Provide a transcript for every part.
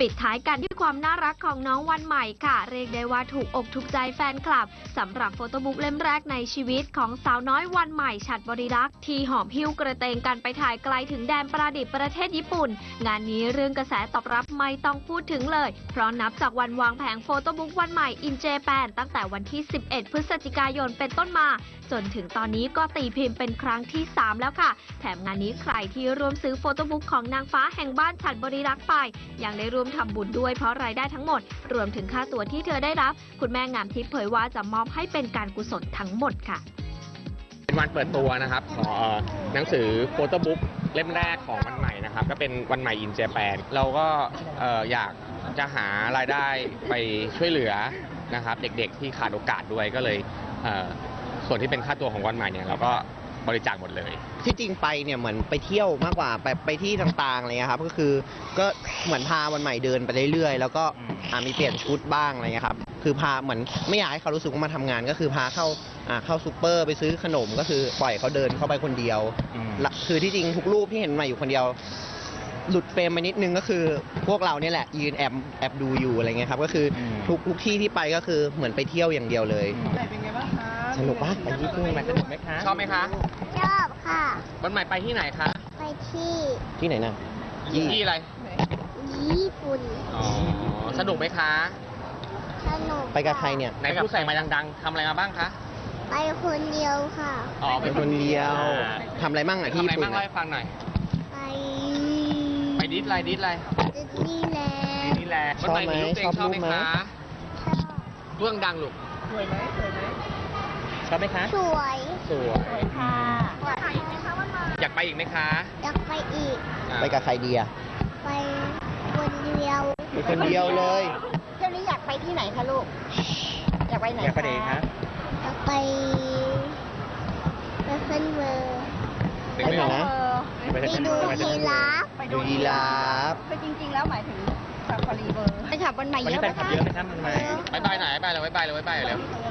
ปิดท้ายกันที่ความน่ารักของน้องวันใหม่ค่ะ เรียกได้ว่าถูกอกถูกใจแฟนคลับสำหรับโฟโต้บุ๊กเล่มแรกในชีวิตของสาวน้อยวันใหม่ฉัดบริรักษ์ที่หอบหิ้วกระเตงกันไปถ่ายไกลถึงแดนประดิษฐ์ประเทศญี่ปุ่น งานนี้เรื่องกระแสตอบรับไม่ต้องพูดถึงเลย เพราะนับจากวันวางแผงโฟโต้บุ๊กวันใหม่อินเจแปนตั้งแต่วันที่ 11 พฤศจิกายนเป็นต้นมา จนถึงตอนนี้ก็ตีพิมพ์เป็นครั้งที่ 3 แล้วค่ะ แถมงานนี้ใครที่ร่วมซื้อโฟโต้บุ๊กของนางฟ้าแห่งบ้านฉัดบริรักษ์ไปยังได้ร่วมทำบุญด้วยเพราะรายได้ทั้งหมด รวมถึงค่าตัวที่เธอได้รับ คุณแม่งามทิพย์เผยว่าจะมอบให้เป็นการกุศลทั้งหมดค่ะ เป็นวันเปิดตัวนะครับของหนังสือโฟโต้บุ๊กเล่มแรกของวันใหม่นะครับ ก็เป็นวันใหม่อินเจแปนเราก็อยากจะหารายได้ไปช่วยเหลือนะครับ เด็กๆที่ขาดโอกาสด้วยก็เลยส่วนที่เป็นค่าตัวของวันใหม่เนี่ยเราก็ บริจาคหมดเลย ที่จริงไปเนี่ยเหมือนไปเที่ยวมากกว่าไปไปที่ต่างๆอะไรเงี้ยครับก็คือก็เหมือนพาวันใหม่เดินไปเรื่อยๆ แล้วก็อ่ามีเปลี่ยนชุดบ้างอะไรเงี้ยครับคือพาเหมือนไม่อยากให้เขารู้สึกว่ามาทำงาน ก็คือพาเข้าอ่าเข้าซูเปอร์ไปซื้อขนมก็คือปล่อยเขาเดินเข้าไปคนเดียวละคือที่จริงทุกรูปที่เห็นมาอยู่คนเดียว หลุดเฟรมไปนิดนึงก็คือพวกเราเนี่ยแหละยืนแอบแอบดูอยู่อะไรเงี้ยครับก็คืออม ทุกทุกที่ที่ไปก็คือเหมือนไปเที่ยวอย่างเดียวเลย เป็นไงบ้างคะ สนุกมากไปที่ที่ไปสนุกไหมคะชอบไหมคะชอบค่ะ วันใหม่ไปที่ไหนคะ ไปที่ที่ไหนนะที่อะไร ญี่ปุ่น อ๋อ สนุกไหมคะ สนุก ไปกับใครเนี่ย ไหนพูดใส่มาดังๆทำอะไรมาบ้างคะ ไปคนเดียวค่ะ อ๋อเป็นคนเดียวทำอะไรบ้างอะที่ทำอะไรญี่ปุ่บ้านงเล่าอะให้ฟังหน่อย ไป ไปดิสอะไรดิสอะไรดิสนีย์แลดิสนด์นีย์แลนด์วันใหม่มีลูกตัวเองชอบไหมคะชอบเรื่องดังลูกสวยไหมสวยไหม ชอบไหมคะ สวยสวย สวยค่ะอยากไปอีกไหมคะ อยากไปอีกไปกับใครดีอะไปคนเดียวไปคนเดียวเลย เที่ยวนี้อยากไปที่ไหนคะลูก อยากไปไหนอยากไปไหนคะอยากไปไปเฟนเวอร์ไปไหนนะ ไปดูยีราฟไปดูยีราฟคือจริง ๆ แล้วหมายถึงซาฟารีเวิร์ไปขับวันใหม่เยอะไหมคะบายบายไหนบายเลยบายบายเล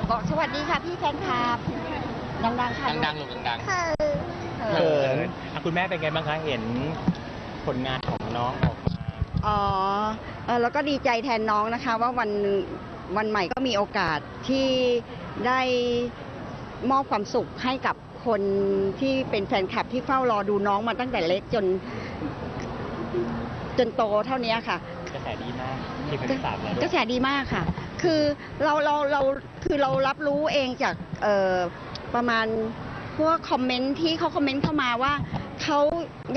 บอกสวัสดีค่ะพี่แฟนคลับดังๆค่ะดังๆลูกดังเธอเขินอะคุณแม่เป็นไงบ้างคะ เห็นผลงานของน้องออกมาอ๋อเออแล้วก็ดีใจแทนน้องนะคะ ว่าวันหนึ่งวันใหม่ก็มีโอกาสที่ได้มอบความสุขให้กับคนที่เป็นแฟนคลับที่เฝ้ารอดูน้องมาตั้งแต่เล็กจน จนโตเท่านี้ค่ะกระแสดี มากที่เป็นสามแล้วกระแสดีมากค่ะ คือเราเราเราคือเรารับรู้เองจากเอ่อประมาณพวกคอมเมนต์ที่เขาคอมเมนต์เข้ามาว่าเขา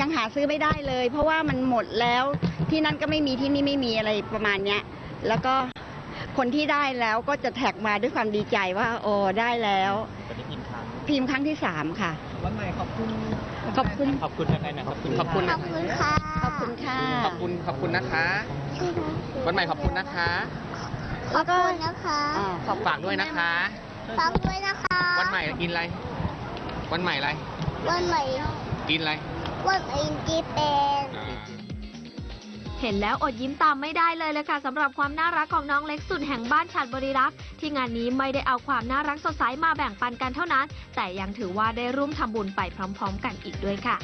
ยังหาซื้อไม่ได้เลย เพราะว่ามันหมดแล้วที่นั่นก็ไม่มีที่นี่ไม่มีอะไรประมาณเนี้ย แล้วก็คนที่ได้แล้วก็จะแท็กมาด้วยความดีใจว่าโอ้ได้แล้ว ตอนนี้พิมพ์ครั้งพิมพ์ครั้งที่สามค่ะ วันใหม่ขอบคุณ ขอบคุณ ขอบคุณแฟนๆนะขอบคุณ ขอบคุณ ขอบคุณค่ะ ขอบคุณค่ะๆขอบคุณ ขอบคุณนะคะ วันใหม่ขอบคุณนะคะขอบคุณนะคะอ่าขอบคุณฝากด้วยนะคะฟังด้วยนะคะ วันใหม่กินอะไร วันใหม่อะไร วันใหม่ กินอะไร วันใหม่จีเป็นเห็นแล้วอดยิ้มตามไม่ได้เลยเลยค่ะสำหรับความน่ารักของน้องเล็กสุดแห่งบ้านฉัดบริรักษ์ที่งานนี้ไม่ได้เอาความน่ารักสดใสมาแบ่งปันกันเท่านั้น แต่ยังถือว่าได้ร่วมทำบุญไปพร้อม ๆ กันอีกด้วยค่ะ